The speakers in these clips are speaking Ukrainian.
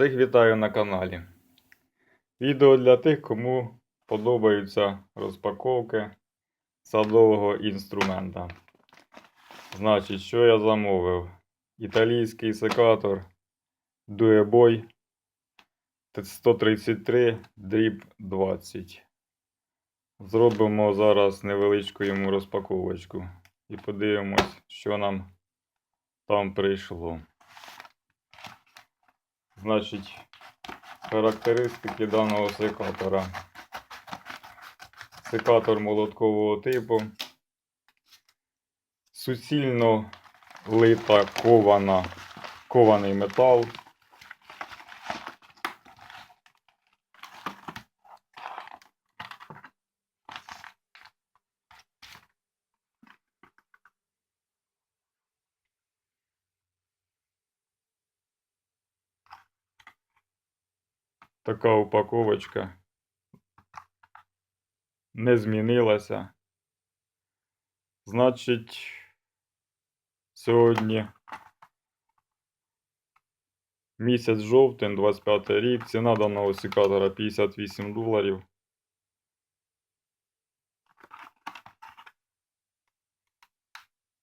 Всіх вітаю на каналі. Відео для тих, кому подобаються розпаковки садового інструмента. Значить, що я замовив? Італійський секатор Dueboy 133 дріб 20. Зробимо зараз невеличку йому розпаковочку і подивимось, що нам там прийшло. Значить, характеристики даного секатора. Секатор молоткового типу. Суцільно лита кований метал. Така упаковочка не змінилася. Значить, сьогодні місяць жовтень, 25 рік. Ціна даного секатора 58 доларів.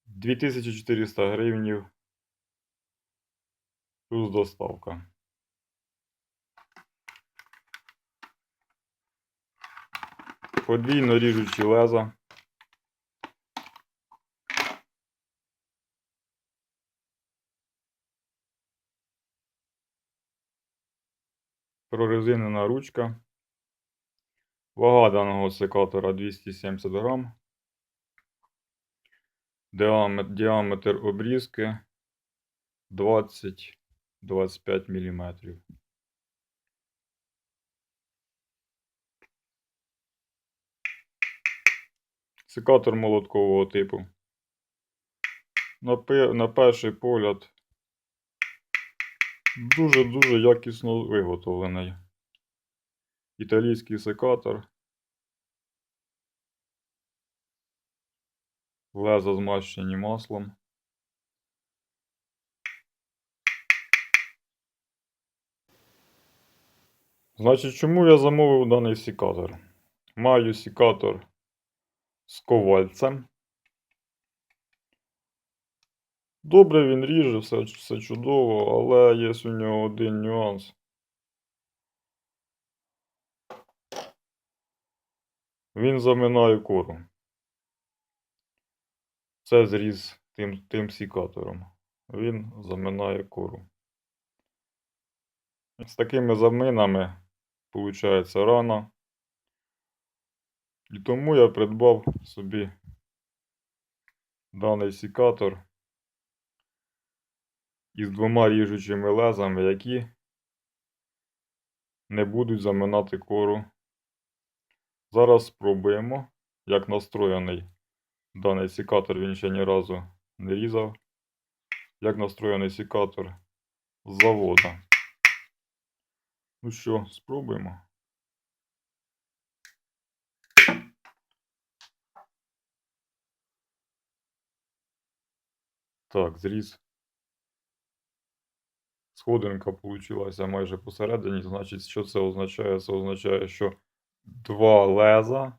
Дві тисячі 400 гривнів плюс доставка. Подвійно ріжучі леза. Прорезинена ручка. Вага даного секатора 270 грам. Діаметр, діаметр обрізки 20-25 мм. Секатор молоткового типу. На, на перший погляд дуже-дуже якісно виготовлений. Італійський секатор. Леза змащені маслом. Значить, чому я замовив даний секатор? Маю секатор з ковальцем. Добре він ріже, все, все чудово, але є у нього один нюанс. Він заминає кору. Це зріз тим, тим сікатором. Він заминає кору. З такими заминами виходить рана. І тому я придбав собі даний сікатор із двома ріжучими лезами, які не будуть заминати кору. Зараз спробуємо, як настроєний даний сікатор, він ще ні разу не різав. Як настроєний сікатор з завода. Ну що, спробуємо. Так, зріз. Сходинка получилася майже посередині. Значить, що це означає? Це означає, що два леза,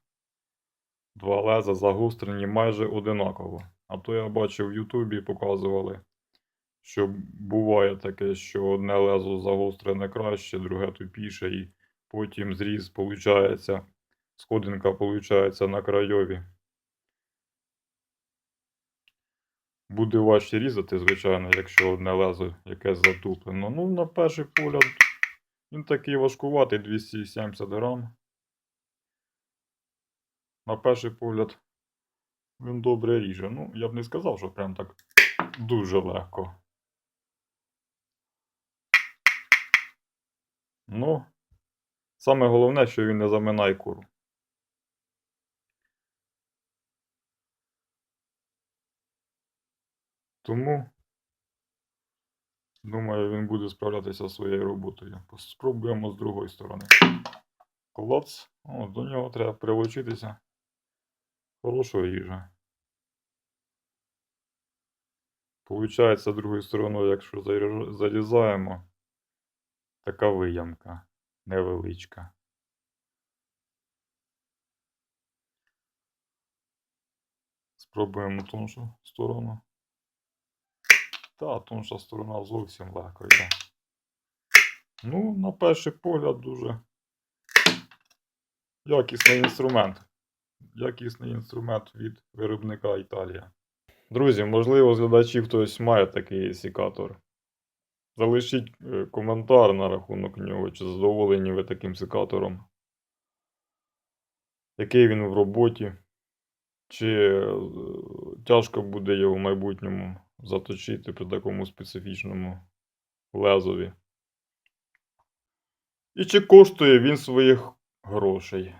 два леза загострені майже одинаково. А то я бачив в Ютубі показували, що буває таке, що одне лезо загострене краще, друге тупіше, і потім зріз, получається, сходинка получається на крайові. Буде важче різати, звичайно, якщо одне лезо якесь затуплено. Ну, на перший погляд, він такий важкуватий 270 грам. На перший погляд, він добре ріже. Ну, я б не сказав, що прям так дуже легко. Ну, саме головне, що він не заминає куру. Тому, думаю, він буде справлятися зі своєю роботою. Спробуємо з другої сторони. Клац. О, до нього треба прилучитися. Хорошого їжа. Получається, другою стороною, якщо зарізаємо, Така виямка невеличка. Спробуємо тоншу сторону. Та, тонша сторона зовсім легко йде. Ну, на перший погляд, дуже якісний інструмент. Якісний інструмент від виробника Італія. Друзі, можливо, з глядачів хтось має такий секатор. Залишіть е, коментар на рахунок нього, чи задоволені ви таким секатором. Який він в роботі, чи е, тяжко буде його в майбутньому заточити при такому специфічному лезові. І чи коштує він своїх грошей,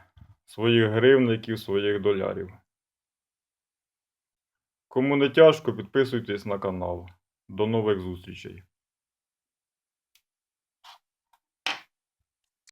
своїх гривників, своїх долярів. Кому не тяжко, підписуйтесь на канал. До нових зустрічей!